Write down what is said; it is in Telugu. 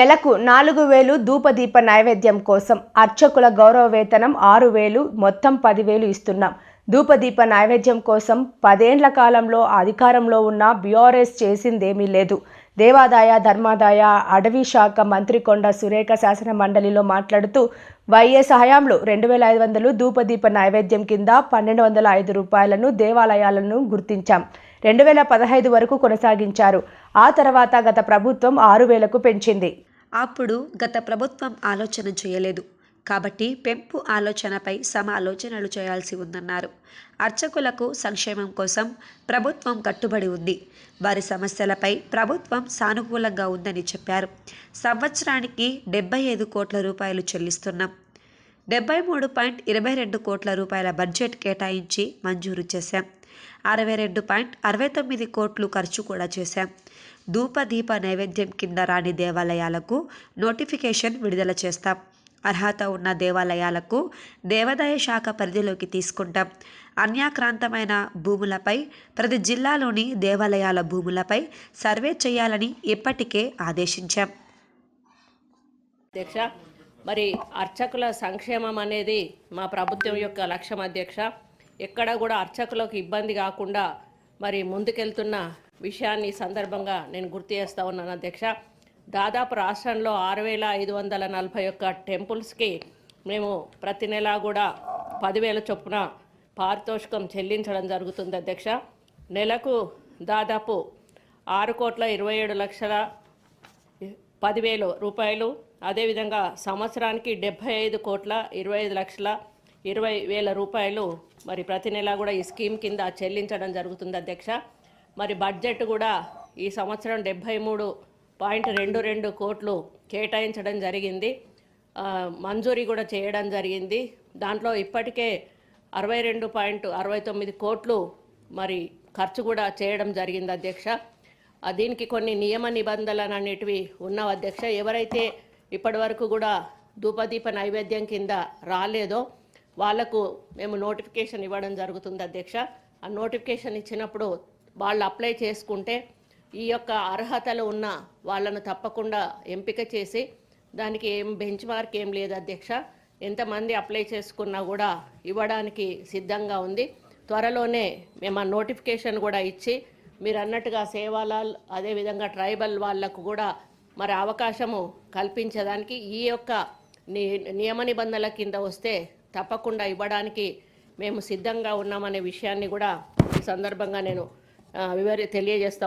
నెలకు నాలుగు వేలు ధూపదీప నైవేద్యం కోసం అర్చకుల గౌరవ వేతనం ఆరు వేలు మొత్తం పదివేలు ఇస్తున్నాం. ధూపదీప నైవేద్యం కోసం పదేండ్ల కాలంలో అధికారంలో ఉన్న బీఆర్ఎస్ చేసిందేమీ లేదు. దేవాదాయ ధర్మాదాయ అడవి శాఖ మంత్రి కొండ సురేఖ శాసన మండలిలో మాట్లాడుతూ వైఎస్ హయాంలో రెండు వేల ఐదు వందలు ధూపదీప నైవేద్యం కింద పన్నెండు వందల ఐదు రూపాయలను దేవాలయాలను గుర్తించాం. రెండు వేల పదహైదు వరకు కొనసాగించారు. ఆ తర్వాత గత ప్రభుత్వం ఆరు వేలకు పెంచింది. అప్పుడు గత ప్రభుత్వం ఆలోచన చేయలేదు. కాబట్టి పెంపు ఆలోచనపై సమాలోచనలు చేయాల్సి ఉందన్నారు. అర్చకులకు సంక్షేమం కోసం ప్రభుత్వం కట్టుబడి ఉంది. వారి సమస్యలపై ప్రభుత్వం సానుకూలంగా ఉందని చెప్పారు. సంవత్సరానికి డెబ్బై ఐదు కోట్ల రూపాయలు చెల్లిస్తున్నాం. డెబ్బై మూడు పాయింట్ ఇరవై రెండు కోట్ల రూపాయల బడ్జెట్ కేటాయించి మంజూరు చేశాం. అరవై రెండు పాయింట్ అరవై తొమ్మిది కోట్లు ఖర్చు కూడా చేశాం. ధూప దీప నైవేద్యం కింద రాని దేవాలయాలకు నోటిఫికేషన్ విడుదల చేస్తాం. అర్హత ఉన్న దేవాలయాలకు దేవాదాయ శాఖ పరిధిలోకి తీసుకుంటాం. అన్యాక్రాంతమైన భూములపై ప్రతి జిల్లాలోని దేవాలయాల భూములపై సర్వే చేయాలని ఇప్పటికే ఆదేశించాం. అధ్యక్ష మరి అర్చకుల సంక్షేమం అనేది మా ప్రభుత్వం యొక్క లక్ష్యం అధ్యక్ష. ఎక్కడ కూడా అర్చకులకు ఇబ్బంది కాకుండా మరి ముందుకెళ్తున్న విషయాన్ని సందర్భంగా నేను గుర్తు చేస్తా ఉన్నాను అధ్యక్ష. దాదాపు రాష్ట్రంలో ఆరు వేల ఐదు వందల నలభై ఒక్క టెంపుల్స్కి మేము ప్రతి నెలా కూడా పదివేల చొప్పున పారితోషికం చెల్లించడం జరుగుతుంది అధ్యక్ష. నెలకు దాదాపు ఆరు కోట్ల ఇరవై ఏడు లక్షల పదివేలు రూపాయలు. అదేవిధంగా సంవత్సరానికి డెబ్భై ఐదు కోట్ల ఇరవై ఐదు లక్షల ఇరవై వేల రూపాయలు మరి ప్రతి నెల కూడా ఈ స్కీమ్ కింద చెల్లించడం జరుగుతుంది అధ్యక్ష. మరి బడ్జెట్ కూడా ఈ సంవత్సరం డెబ్భై మూడు పాయింట్ రెండు రెండు కోట్లు కేటాయించడం జరిగింది. మంజూరీ కూడా చేయడం జరిగింది. దాంట్లో ఇప్పటికే అరవై రెండు పాయింట్ అరవై తొమ్మిది కోట్లు మరి ఖర్చు కూడా చేయడం జరిగింది అధ్యక్ష. దీనికి కొన్ని నియమ నిబంధనలు అనేటివి ఉన్నావు అధ్యక్ష. ఎవరైతే ఇప్పటి వరకు కూడా ధూపదీప నైవేద్యం కింద రాలేదో వాళ్ళకు మేము నోటిఫికేషన్ ఇవ్వడం జరుగుతుంది అధ్యక్ష. ఆ నోటిఫికేషన్ ఇచ్చినప్పుడు వాళ్ళు అప్లై చేసుకుంటే ఈ యొక్క అర్హతలు ఉన్న వాళ్ళను తప్పకుండా ఎంపిక చేసి దానికి ఏం బెంచ్ మార్క్ ఏం లేదు అధ్యక్ష. ఎంతమంది అప్లై చేసుకున్నా కూడా ఇవ్వడానికి సిద్ధంగా ఉంది. త్వరలోనే మేము ఆ నోటిఫికేషన్ కూడా ఇచ్చి మీరు అన్నట్టుగా సేవాలాల్ అదేవిధంగా ట్రైబల్ వాళ్ళకు కూడా మరి అవకాశము కల్పించడానికి ఈ యొక్క ని నియమ నిబంధనల కింద వస్తే తప్పకుండా ఇవ్వడానికి మేము సిద్ధంగా ఉన్నామనే విషయాన్ని కూడా ఈ సందర్భంగా నేను వివరి తెలియజేస్తాను